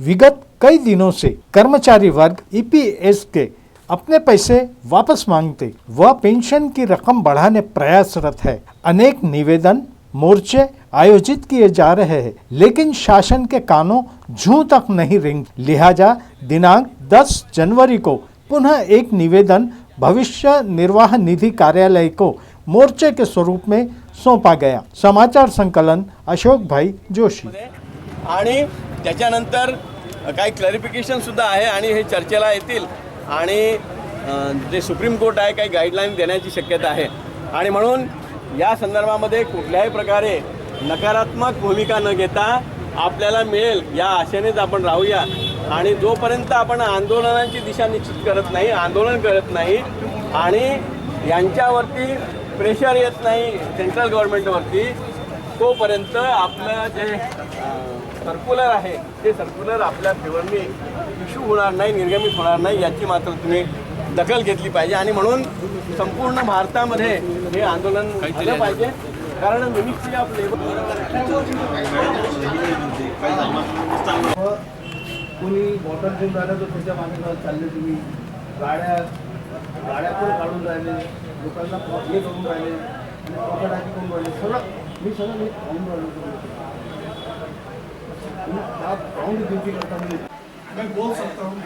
विगत कई दिनों से कर्मचारी वर्ग ईपीएस के अपने पैसे वापस मांगते व पेंशन की रकम बढ़ाने प्रयासरत है। अनेक निवेदन, मोर्चे आयोजित किए जा रहे हैं, लेकिन शासन के कानों जू तक नहीं रिंग। लिहाजा दिनांक 10 जनवरी को पुनः एक निवेदन भविष्य निर्वाह निधि कार्यालय को मोर्चे के स्वरूप में सौंपा गया। समाचार संकलन अशोक भाई जोशी। आणि त्याच्यानंतर काही क्लॅरिफिकेशनसुद्धा आहे आणि हे चर्चेला येतील. आणि जे सुप्रीम कोर्ट आहे काही गाईडलाईन देण्याची शक्यता आहे. आणि म्हणून या संदर्भामध्ये कुठल्याही प्रकारे नकारात्मक भूमिका न घेता आपल्याला मिळेल या आशेनेच आपण राहूया. आणि जोपर्यंत आपण आंदोलनाची दिशा निश्चित करत नाही आंदोलन करत नाही आणि यांच्यावरती प्रेशर येत नाही सेंट्रल गव्हर्नमेंटवरती तोपर्यंत आपलं जे सर्क्युलर आहे ते सर्क्युलर आपल्या फेवरनी इश्यू होणार नाही निर्गमित होणार नाही याची मात्र तुम्ही दखल घेतली पाहिजे. आणि म्हणून संपूर्ण भारतामध्ये हे आंदोलन झालं पाहिजे. कारण मिनिस्ट्री ऑफ कोणी बॉटल घेऊन राहिलं तर त्याच्यामागे चालले तुम्ही. गाड्या गाड्या पण काढून राहिले लोकांना हे करून राहिले आणि पकडाकी करून राहिले. सगळं मी सगळं मी फॉर्म राहिलो हा पाहून ड्युटी करता मी मैं बोल सकता हूँ